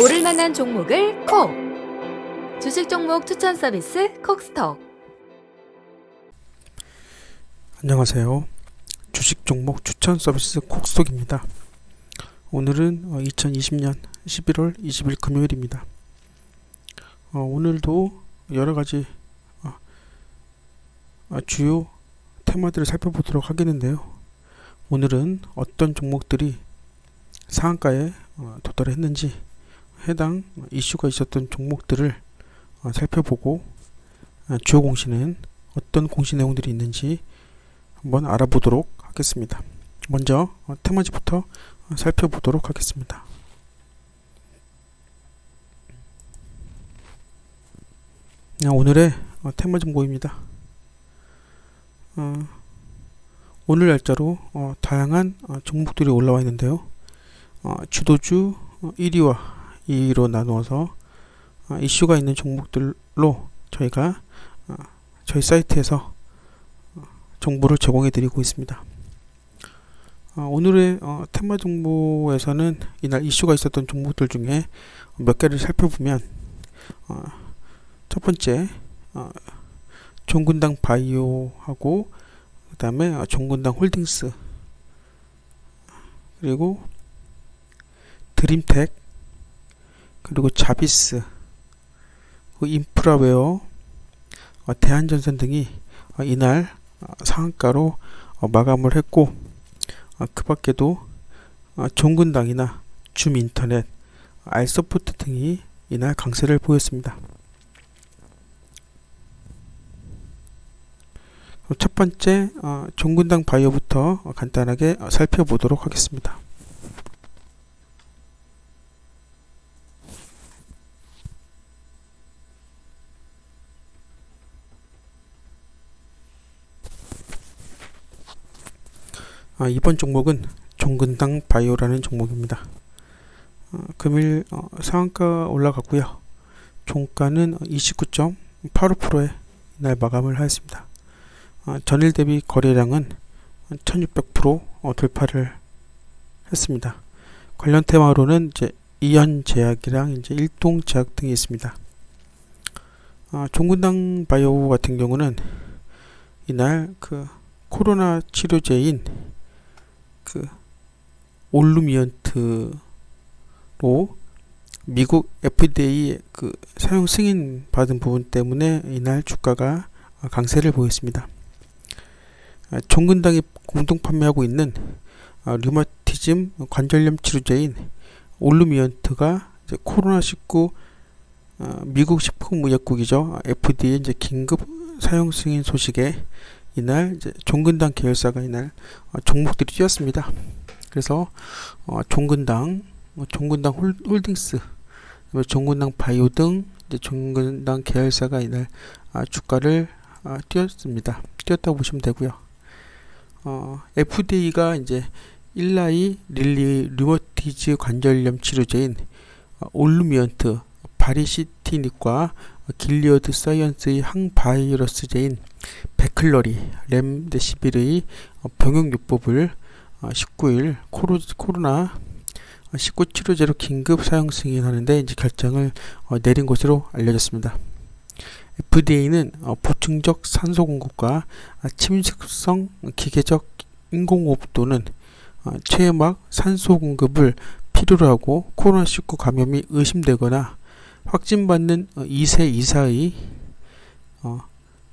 오를 만한 종목을 콕! 주식 종목 추천 서비스 콕스톡. 안녕하세요. 주식 종목 추천 서비스 콕스톡입니다. 오늘은 2020년 11월 20일 금요일입니다. 어, 오늘도 여러 가지 어, 어, 주요 테마들을 살펴보도록 하겠는데요. 오늘은 어떤 종목들이 상한가에 어, 도달했는지 해당 이슈가 있었던 종목들을 어, 살펴보고 어, 주요 공시는 어떤 공시 내용들이 있는지 한번 알아보도록 하겠습니다. 먼저 어, 테마지부터 어, 살펴보도록 하겠습니다. 네, 오늘의 어, 테마 정보입니다. 어, 오늘 날짜로 어, 다양한 어, 종목들이 올라와 있는데요. 어, 주도주 어, 1위와 2위로 나누어서 어, 이슈가 있는 종목들로 저희가 어, 저희 사이트에서 어, 정보를 제공해 드리고 있습니다. 어, 오늘의 어, 테마 정보에서는 이날 이슈가 있었던 종목들 중에 몇 개를 살펴보면 어, 첫 번째 어, 종근당 바이오하고 그 다음에 어, 종근당 홀딩스 그리고 드림텍 그리고 자비스 그 인프라웨어 어, 대한전선 등이 어, 이날 어, 상한가로 어, 마감을 했고 어, 그 밖에도 어, 종근당이나 줌인터넷 알소프트 등이 이날 강세를 보였습니다. 그럼 첫 번째 어, 종근당 바이오부터 어, 간단하게 어, 살펴보도록 하겠습니다. 아, 이번 종목은 종근당 바이오라는 종목입니다. 어, 금일 어, 상한가 올라갔고요. 종가는 29.85%에 이날 마감을 하였습니다. 어, 전일 대비 거래량은 1600% 어, 돌파를 했습니다. 관련 테마로는 이제 이현 제약이랑 이제 일동 제약 등이 있습니다. 어, 종근당 바이오 같은 경우는 이날 그 코로나 치료제인 그 올루미언트로 미국 FDA 그 사용 승인 받은 부분 때문에 이날 주가가 강세를 보였습니다. 아, 종근당이 공동 판매하고 있는 아, 류마티즘 관절염 치료제인 올루미언트가 이제 코로나19 아, 미국 식품의약국이죠 FDA 이제 긴급 사용 승인 소식에 이날 종근당 계열사가 이날 어, 종목들이 뛰었습니다. 그래서 어, 종근당, 어, 종근당 홀, 홀딩스, 종근당 바이오 등 종근당 계열사가 이날 아, 주가를 아, 뛰었습니다. 뛰었다고 보시면 되고요. 어, FDA가 이제 일라이 릴리 류머티즈 관절염 치료제인 어, 올루미언트 바리시티닉과 길리어드 사이언스의 항바이러스제인 베클러리 렘데시빌의 어, 병용요법을 19일 코로, 코로나 19 치료제로 긴급 사용 승인하는데 이제 결정을 어, 내린 것으로 알려졌습니다. FDA는 어, 보충적 산소 공급과 침식성 기계적 인공호흡 또는 최막 산소 공급을 필요로 하고 코로나19 감염이 의심되거나 확진받는 2세 이사의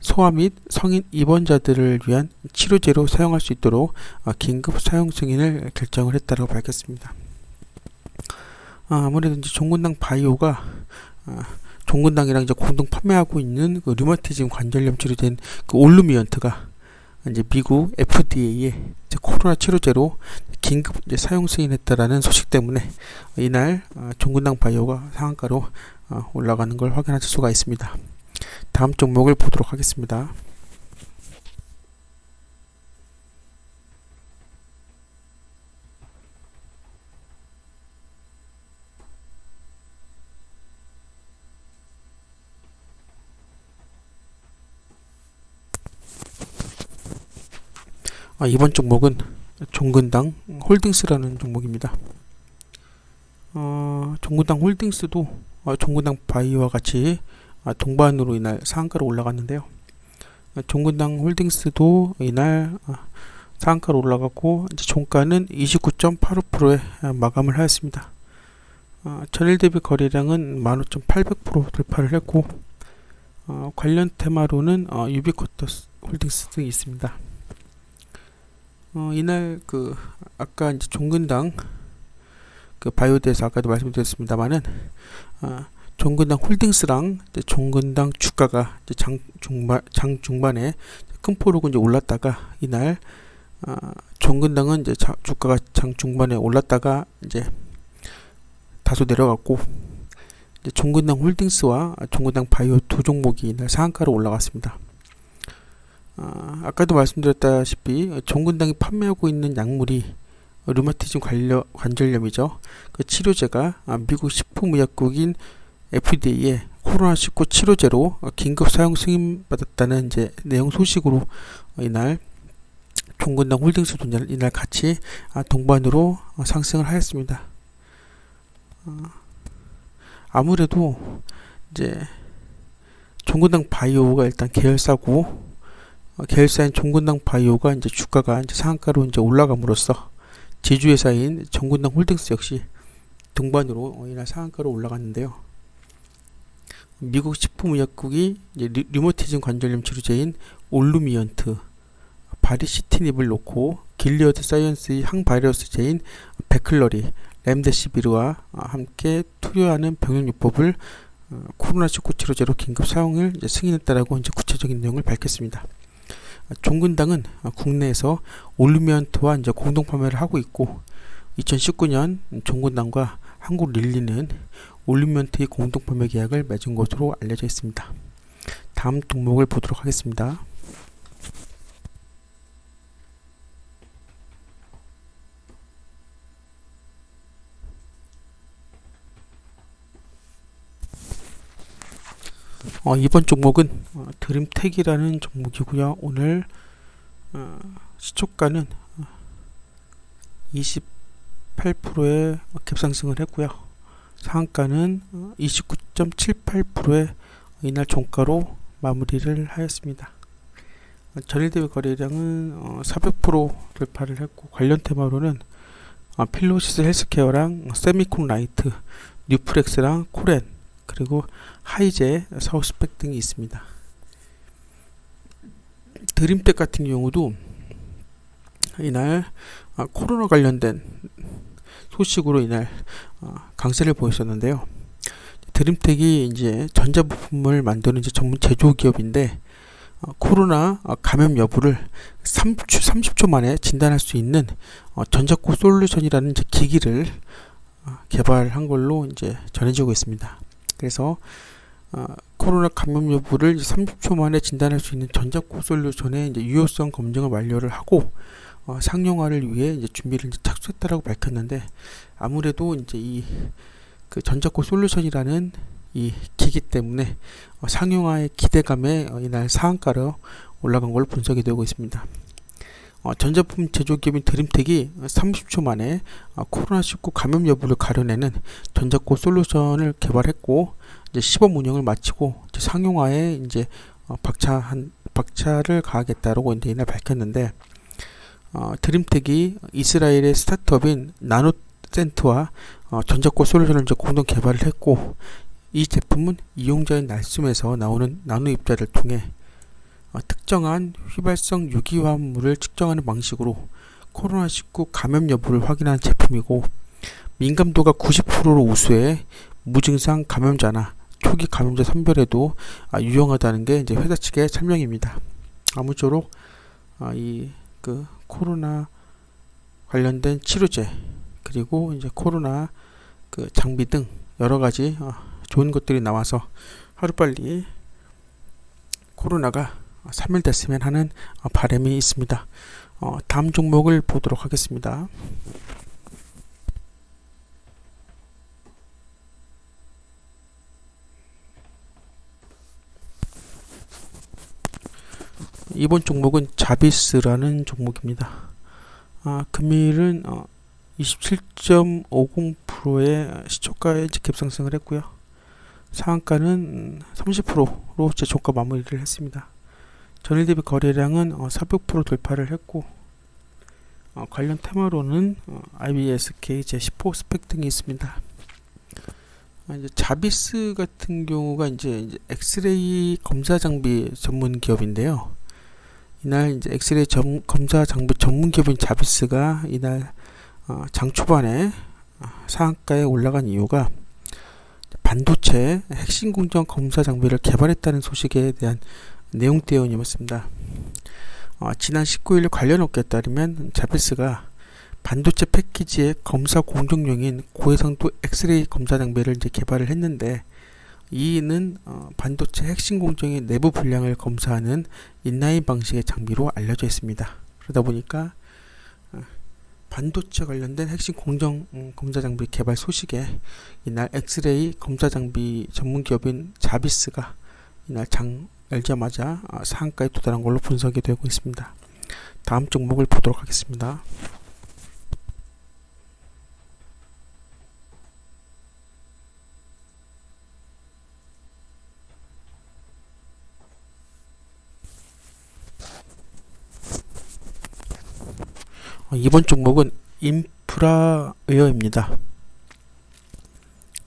소아 및 성인 입원자들을 위한 치료제로 사용할 수 있도록 긴급 사용 승인을 결정을 했다고 밝혔습니다. 아무래도 이제 종근당 바이오가 종근당이랑 이제 공동 판매하고 있는 그 류마티즘 관절염 치료제인 그 올루미언트가 이제 미국 FDA에 이제 코로나 치료제로 긴급 이제 사용 승인했다라는 소식 때문에 이날 종근당 바이오가 상한가로 올라가는 걸 확인하실 수가 있습니다. 다음 종목을 보도록 하겠습니다. 아, 이번 종목은 종근당 홀딩스라는 종목입니다. 어, 종근당 홀딩스도 어, 종근당 바이오와 같이 아, 동반으로 이날 상한가로 올라갔는데요. 어, 종근당 홀딩스도 이날 아, 상한가로 올라갔고 이제 종가는 29.85%에 마감을 하였습니다. 어, 전일 대비 거래량은 15,800% 돌파를 했고 어, 관련 테마로는 어, 유비쿼터스 홀딩스 등이 있습니다. 어, 이날 그 아까 이제 종근당 그 바이오대에서 아까도 말씀드렸습니다만은 어, 종근당 홀딩스랑 이제 종근당 주가가 이제 장 중반 장 중반에 큰 포로가 이제 올랐다가 이날 어, 종근당은 이제 자, 주가가 장 중반에 올랐다가 이제 다소 내려갔고 이제 종근당 홀딩스와 종근당 바이오 두 종목이 이날 상한가로 올라갔습니다. 아, 아까도 말씀드렸다시피 종근당이 판매하고 있는 약물이 류마티즘 관련, 관절염이죠. 그 치료제가 아, 미국 식품의약국인 FDA에 코로나19 치료제로 긴급 사용 승인받았다는 이제 내용 소식으로 이날 종근당 홀딩스도 이날- 이날 같이 아, 동반으로 어, 상승을 하였습니다. 어, 아무래도 이제 종근당 바이오가 일단 계열사고 어, 계열사인 종근당 바이오가 이제 주가가 이제 상한가로 이제 올라감으로써 제주회사인 정근당 홀딩스 역시 동반으로 어, 이날 상한가로 올라갔는데요. 미국 식품의약국이 류마티즘 관절염 치료제인 올루미언트, 바리시티닙을 놓고 길리어드 사이언스의 항바이러스제인 베클러리, 렘데시비르와 어, 함께 투여하는 병용요법을 어, 코로나19 치료제로 긴급 사용을 승인했다라고 이제 구체적인 내용을 밝혔습니다. 어, 종근당은 어, 국내에서 올루미언트와 이제 공동 판매를 하고 있고 2019년 종근당과 한국 릴리는 올루미언트의 공동 판매 계약을 맺은 것으로 알려져 있습니다. 다음 종목을 보도록 하겠습니다. 어, 이번 종목은 어, 드림텍이라는 종목이고요. 오늘 어, 시초가는 28%의 갭상승을 했고요. 상한가는 29.78%의 이날 종가로 마무리를 하였습니다. 어, 전일 대비 거래량은 어, 400% 돌파를 했고 관련 테마로는 어, 필로시스 헬스케어랑 세미콘 라이트, 뉴프렉스랑 코렌 그리고 하이제, 사우스펙 등이 있습니다. 드림텍 같은 경우도 이날 아, 코로나 관련된 소식으로 이날 어, 강세를 보였었는데요. 드림텍이 이제 전자부품을 만드는 이제 전문 제조 기업인데 어, 코로나 어, 감염 여부를 30초, 30초 만에 진단할 수 있는 어, 전자코 솔루션이라는 기기를 어, 개발한 걸로 이제 전해지고 있습니다. 그래서 어, 코로나 감염 여부를 30초 만에 진단할 수 있는 전자코 솔루션의 유효성 검증을 완료를 하고 어, 상용화를 위해 이제 준비를 이제 착수했다라고 밝혔는데 아무래도 이제 이 그 전자코 솔루션이라는 이 기기 때문에 어, 상용화의 기대감에 어, 이날 상한가로 올라간 걸로 분석이 되고 있습니다. 어, 전자품 제조기업인 드림텍이 30초 만에 어, 코로나19 감염 여부를 가려내는 전자코 솔루션을 개발했고 이제 시범 운영을 마치고 이제 상용화에 이제 어, 박차한 박차를 가하겠다라고 이제 이날 밝혔는데 어, 드림텍이 이스라엘의 스타트업인 나노센트와 어, 전자코 솔루션을 이제 공동 개발을 했고 이 제품은 이용자의 날숨에서 나오는 나노 입자를 통해 어, 특정한 휘발성 유기화합물을 측정하는 방식으로 코로나19 감염 여부를 확인하는 제품이고 민감도가 90%로 우수해 무증상 감염자나 초기 감염자 선별에도 아, 유용하다는 게 이제 회사 측의 설명입니다. 아무쪼록 아, 이그 코로나 관련된 치료제 그리고 이제 코로나 그 장비 등 여러 가지 어, 좋은 것들이 나와서 하루빨리 코로나가 사멸됐으면 하는 어, 바람이 있습니다. 어, 다음 종목을 보도록 하겠습니다. 이번 종목은 자비스라는 종목입니다. 아, 금일은 어, 27.50%의 시초가의 이제 갭상승을 했고요. 상한가는 음, 30%로 제 종가 마무리를 했습니다. 전일 대비 거래량은 어, 400% 돌파를 했고 어, 관련 테마로는 어, IBSK, 제10호 스펙 등이 있습니다. 아, 이제 자비스 같은 경우가 이제, 엑스레이 검사 장비 전문 기업인데요. 이날 이제 엑스레이 점, 검사 장비 전문 기업인 자비스가 이날 어, 장 초반에 어, 상한가에 올라간 이유가 반도체 핵심 공정 검사 장비를 개발했다는 소식에 대한 내용 때문이었습니다. 어, 지난 19일 관련 업계에 따르면 자비스가 반도체 패키지의 검사 공정용인 고해상도 엑스레이 검사 장비를 이제 개발을 했는데 이는 어, 반도체 핵심 공정의 내부 불량을 검사하는 인라인 방식의 장비로 알려져 있습니다. 그러다 보니까 어, 반도체 관련된 핵심 공정 음, 검사 장비 개발 소식에 이날 엑스레이 검사 장비 전문 기업인 자비스가 이날 장 열자마자 어, 상한가에 도달한 걸로 분석이 되고 있습니다. 다음 종목을 보도록 하겠습니다. 어, 이번 종목은 인프라웨어입니다.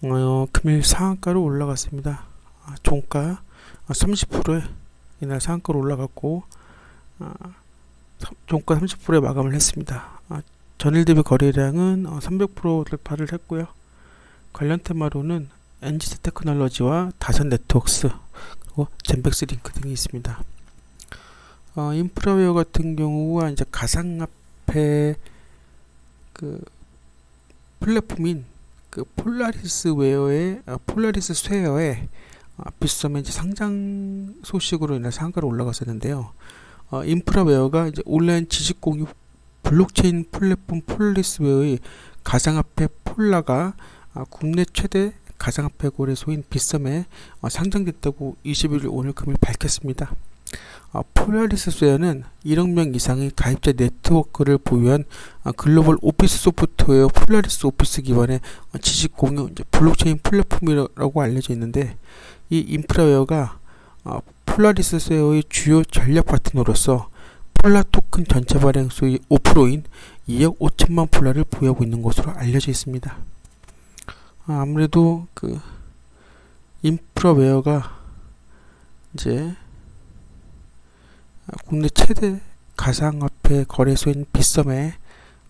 어, 금일 상한가로 올라갔습니다. 아, 종가 30%에 이날 상한가로 올라갔고 아, 삼- 종가 30%에 마감을 했습니다. 아, 전일 대비 거래량은 어, 300% 돌파를 했고요. 관련 테마로는 NGT 테크놀로지와 다산 네트워크스 그리고 젠백스 링크 등이 있습니다. 어, 인프라웨어 같은 경우가 이제 가상화폐 그 플랫폼인 그 폴라리스 웨어의 어, 폴라리스 스웨어의 어, 비썸의 이제 상장 소식으로 인해 상가로 올라갔었는데요. 어, 인프라웨어가 이제 온라인 지식 공유 블록체인 플랫폼 폴리스웨어의 가상화폐 폴라가 아, 국내 최대 가상화폐 거래소인 비썸에 어, 상장됐다고 21일 오늘 금일 밝혔습니다. 어, 폴라리스웨어는 1억 명 이상의 가입자 네트워크를 보유한 어, 글로벌 오피스 소프트웨어 폴라리스 오피스 기반의 어, 지식 공유 블록체인 플랫폼이라고 알려져 있는데 이 인프라웨어가 어, 폴라리스 스웨어의 주요 전략 파트너로서 폴라 토큰 전체 발행 수의 5%인 2억 5천만 폴라를 보유하고 있는 것으로 알려져 있습니다. 아, 아무래도 그 인프라웨어가 이제 아, 국내 최대 가상화폐 거래소인 비썸에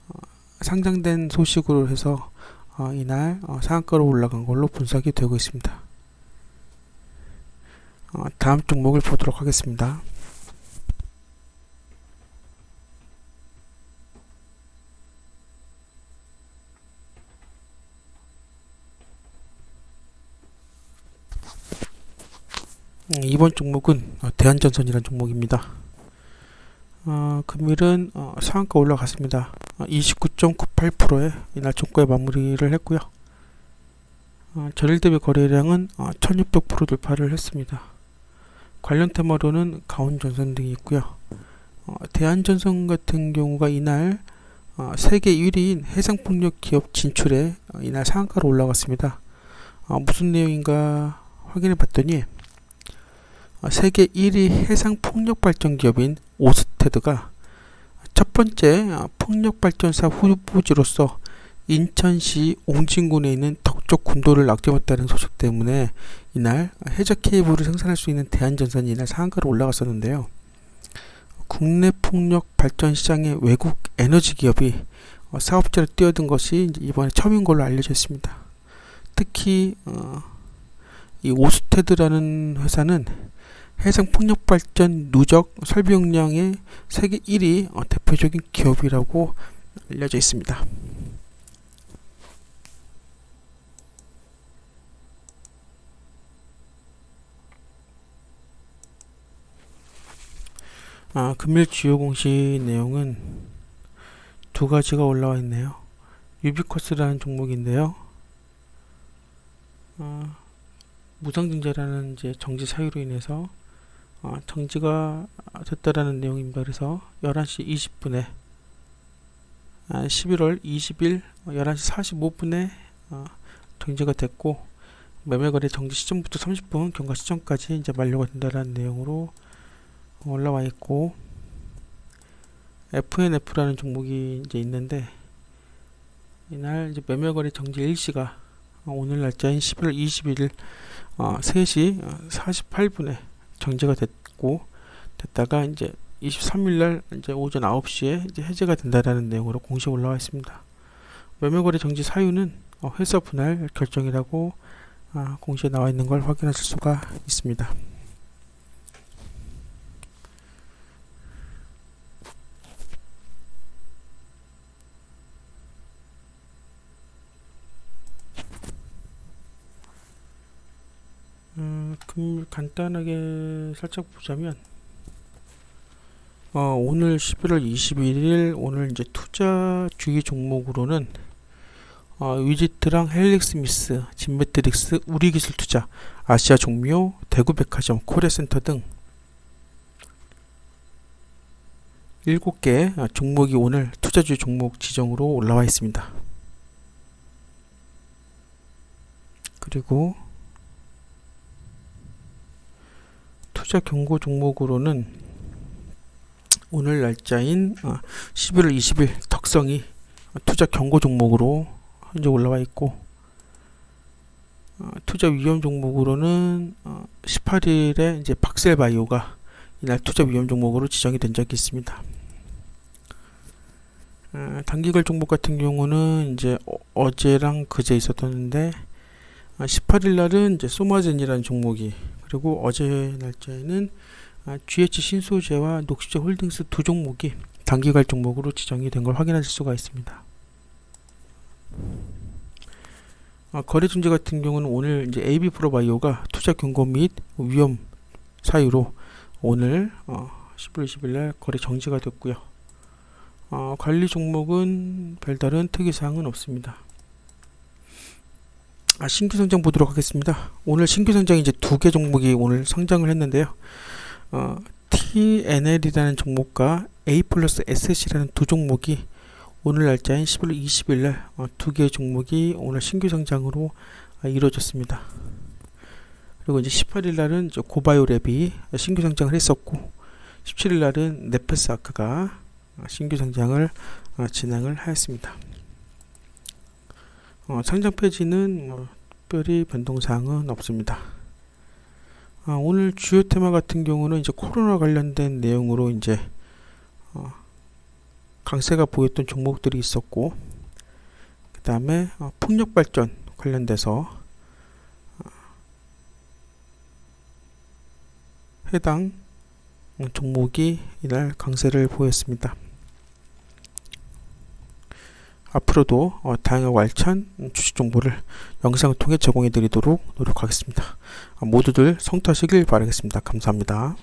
어, 상장된 소식으로 해서 어, 이날 어, 상한가로 올라간 걸로 분석이 되고 있습니다. 어, 다음 종목을 보도록 하겠습니다. 음, 이번 종목은 어, 대한전선이라는 종목입니다. 어, 금일은 어, 상한가 올라갔습니다. 어, 29.98%에 이날 종가에 마무리를 했고요. 어, 전일 대비 거래량은 어, 1600% 돌파를 했습니다. 관련 테마로는 가온전선 등이 있고요. 어, 대한전선 같은 경우가 이날 어, 세계 1위인 해상폭력 기업 진출에 어, 이날 상한가로 올라갔습니다. 어, 무슨 내용인가 확인해 봤더니 어, 세계 1위 해상 폭력 발전 기업인 오스테드가 첫 번째 어, 폭력 발전사 후보지로서 인천시 옹진군에 있는 덕적 군도를 낙점했다는 소식 때문에 이날 해적 케이블을 생산할 수 있는 대한전선이 이날 상한가로 올라갔었는데요. 국내 폭력 발전 시장의 외국 에너지 기업이 어, 사업자로 뛰어든 것이 이번에 처음인 걸로 알려져 있습니다. 특히 어, 이 오스테드라는 회사는 해상 폭력 발전 누적 설비 용량의 세계 1위 어, 대표적인 기업이라고 알려져 있습니다. 아, 금일 주요 공시 내용은 두 가지가 올라와 있네요. 유비쿼스라는 종목인데요. 아, 무상증자라는 이제 정지 사유로 인해서 어, 정지가 됐다라는 내용입니다. 그래서 11시 20분에 아, 11월 20일 11시 45분에 어, 정지가 됐고 매매 거래 정지 시점부터 30분 경과 시점까지 이제 만료가 된다는 내용으로 올라와 있고 FNF라는 종목이 이제 있는데 이날 이제 매매거래 정지 일시가 오늘 날짜인 11월 21일 어, 3시 48분에 정지가 됐고 됐다가 이제 23일 날 이제 오전 9시에 이제 해제가 된다라는 내용으로 공시 올라와 있습니다. 매매거래 정지 사유는 어, 회사 분할 결정이라고 아, 공시에 나와 있는 걸 확인하실 수가 있습니다. 음, 금 간단하게 살짝 보자면 어, 오늘 11월 21일 오늘 이제 투자 주의 종목으로는 어, 위지트랑 헬릭스미스, 진메트릭스, 우리기술투자, 아시아 종묘, 대구백화점, 코레센터 등 7개 아, 종목이 오늘 투자주의 종목 지정으로 올라와 있습니다. 그리고 투자 경고 종목으로는 오늘 날짜인 어, 11월 20일 덕성이 투자 경고 종목으로 현재 올라와 있고 어, 투자 위험 종목으로는 어, 18일에 이제 박셀바이오가 이날 투자 위험 종목으로 지정이 된 적이 있습니다. 어, 단기கள் 종목 같은 경우는 이제 어, 어제랑 그제 있었었는데 18일 날은 이제 소마젠이라는 종목이 그리고 어제 날짜에는 아, GH 신소재와 녹시재 홀딩스 두 종목이 단기갈 종목으로 지정이 된 걸 확인하실 수가 있습니다. 아, 거래 중재 같은 경우는 오늘 이제 AB 프로바이오가 투자 경고 및 위험 사유로 오늘 어, 11월 20일 날 거래 정지가 됐고요. 어, 관리 종목은 별다른 특이사항은 없습니다. 아, 신규 상장 보도록 하겠습니다. 오늘 신규 상장이 이제 두 개 종목이 오늘 상장을 했는데요. 어, TNL이라는 종목과 A 플러스 SC라는 두 종목이 오늘 날짜인 11월 20일 날 어, 두 개의 종목이 오늘 신규 상장으로 아, 이루어졌습니다. 그리고 이제 18일 날은 고바이오랩이 신규 상장을 했었고 17일 날은 네페스 아크가 신규 상장을 어, 진행을 하였습니다. 어, 상장 페이지는 뭐 특별히 변동사항은 없습니다. 아, 오늘 주요 테마 같은 경우는 이제 코로나 관련된 내용으로 이제 어, 강세가 보였던 종목들이 있었고 그 다음에 어, 풍력 발전 관련돼서 어, 해당 종목이 이날 강세를 보였습니다. 앞으로도 어, 다양하고 알찬 주식 정보를 영상을 통해 제공해 드리도록 노력하겠습니다. 모두들 성투하시길 바라겠습니다. 감사합니다.